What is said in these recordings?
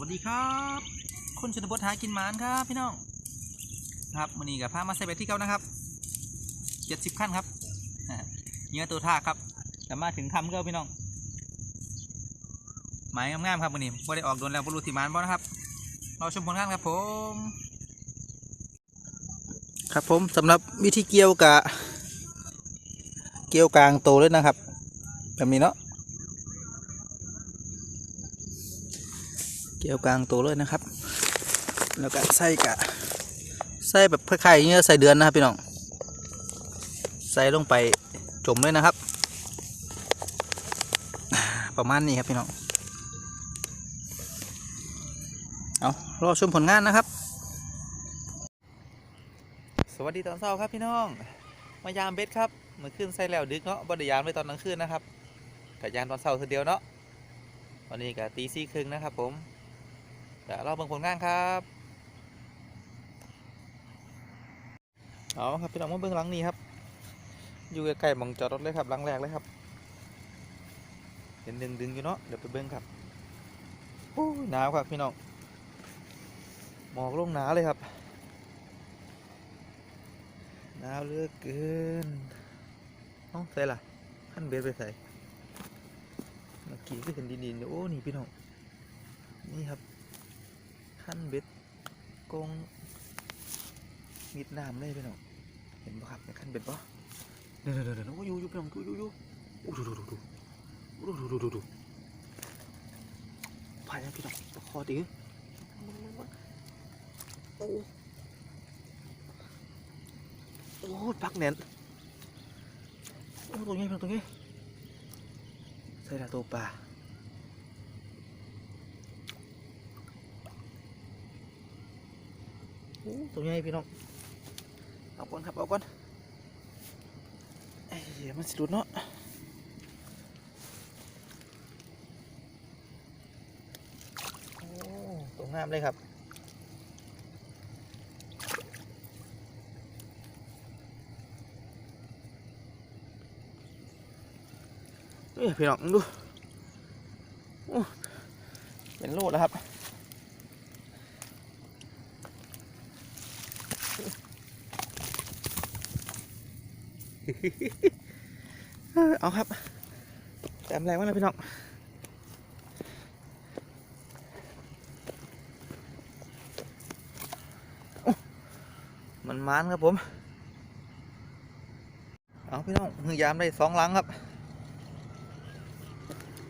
วัสดีครับ คนชนบทหากินหมานครับพี่น้อง ครับวันนี้กับพามาใส่เบ็ดที่เก่านะครับเจ็ดสิบขั้นครับเนื้อตัวท่าครับแต่มาถึงคำก็พี่น้อง หมายงามๆครับวันนี้ว่ได้ออกโดนแล้วบรูที่หมานบ่นะครับ เราชมผลงานครับผม ครับผมสำหรับวิธีเกี่ยวกะ เกี่ยวกลางโตเลยนะครับ แบบนี้เนาะ เกี่ยวกลางตัวเลยนะครับ แล้วก็ใส่กะใส่แบบคล้ายๆอย่างเงี้ยใส่เดือนนะครับพี่น้องใส่ลงไปจมเลยนะครับ ประมาณนี้ครับพี่น้องเอารอชมผลงานนะครับ สวัสดีตอนเช้าครับพี่น้อง มายามเบ็ดครับเมื่อคืนใส่แล้วดึกเนาะบไดยามไว้ตอนกลางคืนนะครับกะยานตอนเช้าทีเดียวเนาะวันนี้กะตีสี่ครึ่งนะครับผม เดี๋ยวเราเบิ่งผลงานครับเอาครับพี่น้องมาเบิ่งหลังนี้ครับ อยู่ใกล้ๆมองจอดรถเลยครับหลังแรกเลยครับ เห็นดึงดึงอยู่เนาะเดี๋ยวไปเบิ่งครับโอ้หนาวครับพี่น้องหมอกลงหนาเลยครับหนาวเหลือเกินเอ้าใส่ล่ะขั้นเบสไปใส่เมื่อกี้ก็เห็นดินๆอยู่โอ้นี่พี่น้องนี่ครับ ขั้นเบ็ดกงมิดน้ำเลยพี่น้องเห็นปะครับในขั้นเบ็ดปะเดี๋ยวเดี๋ยวเดี๋ยวโอ้ยอยู่อยู่พี่น้องอยู่อยู่อยู่ดูดูดูดูดูดูดูดูดูพายยังพี่น้องประคอตีโอ้โอ้ปักเน่นโอ้ตรงนี้ตรงนี้ใส่ละตัวปลา โอ้ ตัวใหญ่พี่น้องเอาก่อนครับเอาก่อนเอ้ยมันสิหลุดเนาะโอ้ตัวงามเลยครับเอ้ยพี่น้องดูเป็นโลดแล้วครับ เอาครับแต้มแรงมากเลยพี่น้องมันมานครับผม เอาพี่น้องมือยามได้สองหลังครับ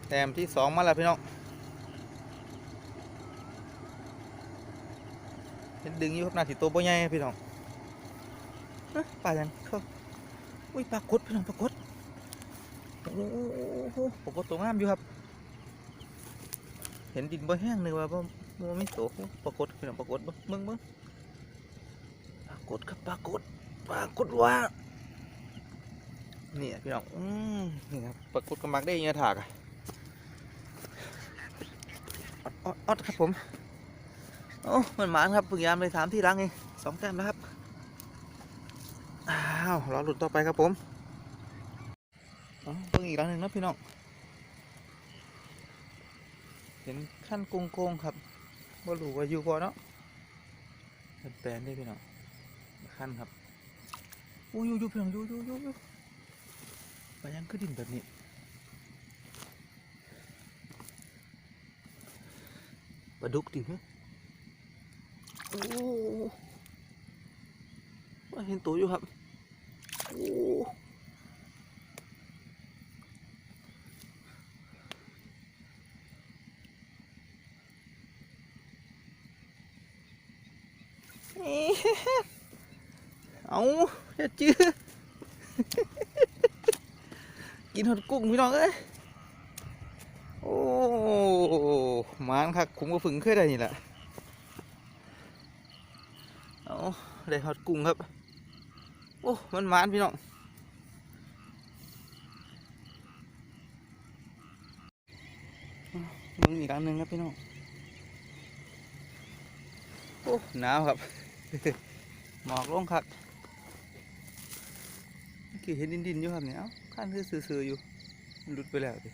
แต้มที่สองมาแล้วพี่น้องเห็นดึงอยู่ครับนาทีตัวบ่ใหญ่พี่น้องเอ้ยปลายังเขา อุ้ยปลากดพี่น้องปลากดโอ้โหปลากดตัวงามอยู่ครับ เห็นดินบ่แห้งเลยว่าบ่บ่มีตัวปลากดพี่น้องปลากดเบิ่งเบิ่งเบิ่งปลากดครับปลากดปลากดว่านี่พี่น้องอืมนี่ครับปลากดกำมักได้ยังถากอะออดออดครับผมโอ้มันหมานครับเพิ่งยามเลยสามที่รังเองสองแต้มแล้วครับาวรอหลุดต่อไปครับผมเอาเพิ่งอีกแล้วหนึ่งนะพี่น้อง เห็นขั้นกงโกงครับว่ารู้ว่าอยู่บ่เนาะเป็นแปลนได้พี่น้องขั้นครับอู้ยู่อยู่พี่น้องอยู่อยู่อยู่ยู่ไปยังขึ้นดินแบบนี้ปลาดุกดิเหรอโอ้ว่าเห็นตัวอยู่ครับ เอ๊ะเอาอย่าจื้อกินหดกุ้งพี่น้องเอ้ยโอ้มานคักผมก็ฝึงเคยได้นี่แหละเอาได้หดกุ้งครับ อ้มันหมานพี่น้องมึงอีกอันหนึ่งครับพี่น้องโอ้หนาวครับ หมอกลงครับกี่เห็นดินดินๆอยู่ครับเนี่ยเอ้าขั้นคือซื่อๆอยู่หลุดไปแล้วดิ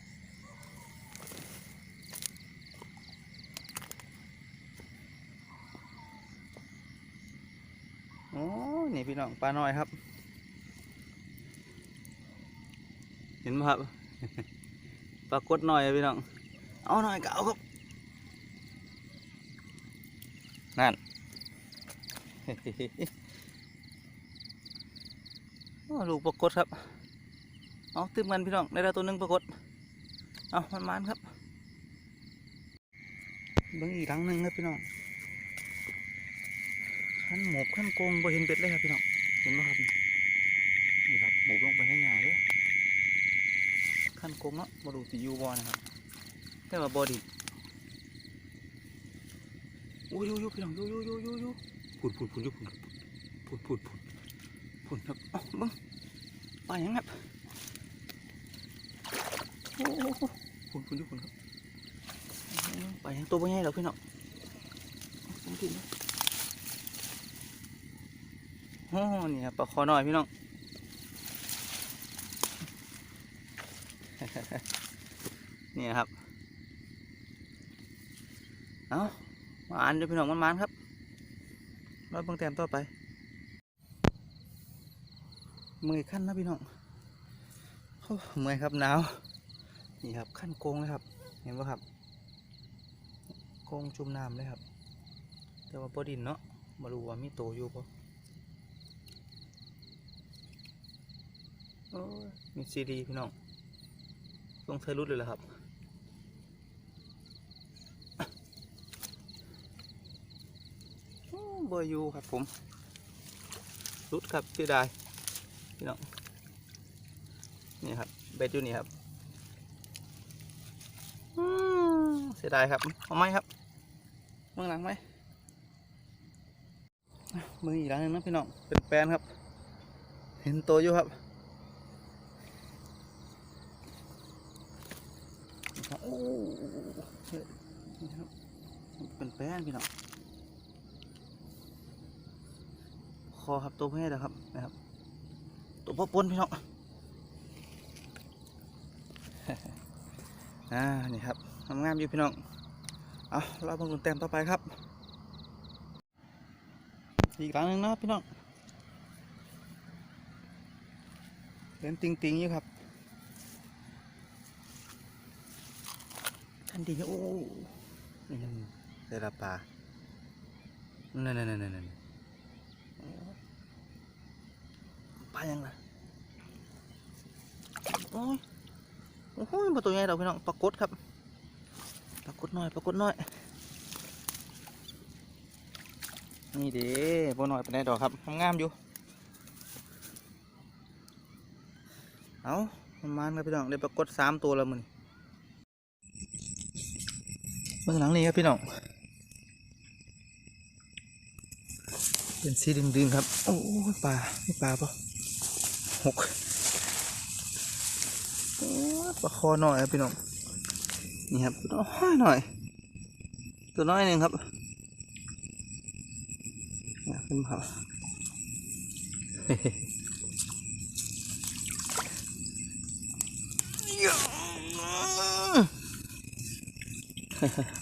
นี่พี่น้องปลาน้อยครับ เห็นไหมครับปลากดหน่อยพี่น้องเอาหน่อยก็เอาครับนั่นลูกปรากฏครับ เอาตึมกันพี่น้องได้แล้วตัวหนึงปรากฏเอามันมันครับเบิ่งอีกครั้งหนึ่งครับพี่น้อง ขั้นหมกขั้นโกงบ่เห็นเป็ดเลยครับพี่น้องเห็นไหมครับนี่ครับหมกลงไปให้หยาเด้วยขั้นโกงเนาะบ่ดูสิอยูบอนะครับแต่ว่าบอดีโอ้ยยูยูพี่น้องยูยูยูยูยูพูดพูดพูดยูพูดพูดพูดพูดพูดครับอ้าเบิ่งไปยังครับโอ้โหพูดพูดอยูพูดครับไปยังตัวบ่ใหญ่แล้วพี่น้องผมกินนะ โอ้นี่ครับปลาคอน้อยพี่น้องนี่ครับเอามาอ่านดูพี่น้องมันมันๆครับรอเบิ่งแต้มต่อไปมือขั้นนะพี่น้องเมื่อยครับหนาวนี่ครับขั้นโกงเลยครับ เห็นปะครับโกงจุ่มน้ำเลยครับ แต่ว่าปดินเนาะมารู้ว่ามีโตอยู่ปะโอ้ย มีซีดีพี่น้องลงเธอรุดเลยเหรอครับ เบอร์ยูครับผม รุดครับเสียดายพี่น้อง นี่ครับเบ็ดอยู่นี่ครับเสียดายครับ เอาไหมครับเมืองหลังไหมมืออีกหลังหนึงนะพี่น้อง เป็นแปนครับ เห็นตัวอยู่ครับ ครับโอ้นี่ครับเป็นแป้นพี่น้องคอครับตัวแม่นะครับนะครับ ตัวพ่อปนพี่น้องอ่านี่ครับงามงามอยู่พี่น้องเอาเราบังลุนแต้มต่อไปครับ อีกครั้งหนึ่งนะพี่น้องเล่นติงติงๆอยู่ครับ ทันทีโอ้ได้รับปลานั่นนั่นนั่นนั่นปลายังล่ะโอ้ยโอ้โหมาตัวใหญ่เราพี่น้องปลากดครับปลากดน้อยปลากดน้อยนี่เด้บ่น้อยเป็นไงดอกครับงามอยู่เอาประมาณครับพี่น้องได้ปลากดสามตัวแล้วมัน เบื้องหลังนี้ครับพี่น้อง เป็นสีดึงๆครับ โอ้ปลาไม่ปลาปะหกปลาคอหน่อยครับพี่น้อง นี่ครับตัวน้อยหน่อย ตัวน้อยหนึ่งครับนี่เป็นเผา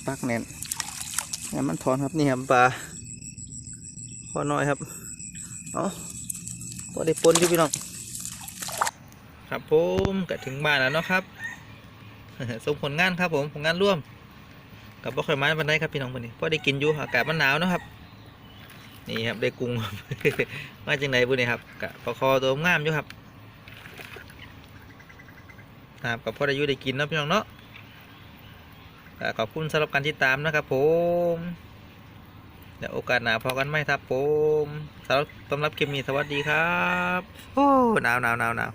ปักแน่นนี่มันถอนครับนี่ครับปลาพอน้อยครับเอาพอได้ปนอยู่พี่น้องครับผมก็ถึงบ้านแล้วเนาะครับส่งผลงานครับผมผลงานร่วม กับบ่ค่อยไม้บันไดครับพี่น้องคนนี้พอได้กินอยู่อากาศมันหนาวเนาะครับ นี่ครับได้กุ้งมาจากไหนบุนี่ครับกะปลาคอตัวงามอยู่ครับครับกับพ่อได้ยู่ได้กินเนาะพี่น้องเนาะ ขอบคุณสำหรับการติดตามนะครับผมเดี๋ยวโอกาสหน้าพอกันไหมครับผมสำหรับสำหรับคลิปนี้สวัสดีครับ โอ้หนาวหนาวหนาวหนาว